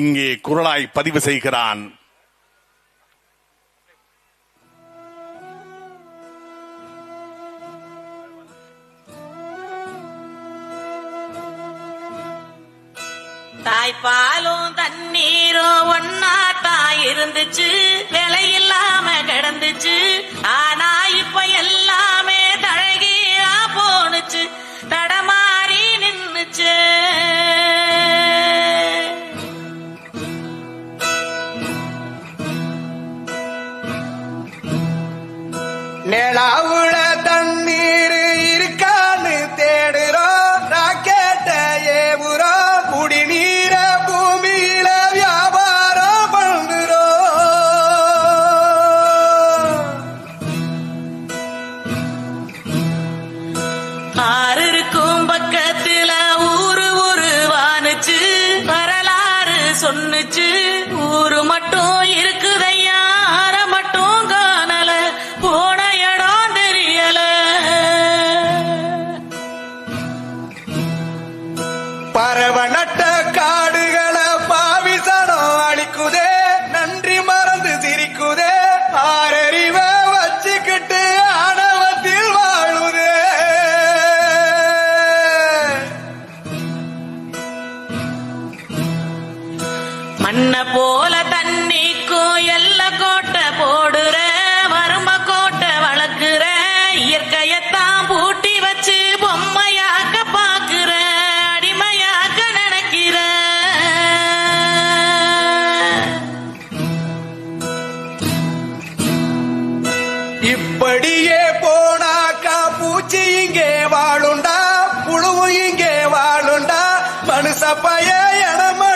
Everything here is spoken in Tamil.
இங்கே குரலாய் பதிவு செய்கிறான். தாய்ப்பாலும் தண்ணீரும் ஒன்னா தாய் இருந்துச்சு வேலை நிலாவுல தண்ணீர் இருக்கான்னு தேடுறோம். ராக்கெட்ட ஏவுறோம். குடிநீர பூமியில வியாபாரம் பண்ணுறோம் ஆறு இருக்கும் பக்கத்துல ஊரு ஊரு வானுச்சு. வரலாறு சொன்னுச்சு. ஊரு மட்டும் இருக்கு. பறவை நட்ட காடுகளை பாவிசனம் அழிக்குதே நன்றி மறந்து சிரிக்குதே ஆரறிவ வச்சுக்கிட்டு ஆணவத்தில் வாழுதே. மண்ண போல தண்ணிக்கும் எல்ல கோட்டை இப்படியே போனாக்கா பூச்சி இங்கே வாழுண்டா புழுவு இங்கே வாழுண்டா மனுஷ எனமா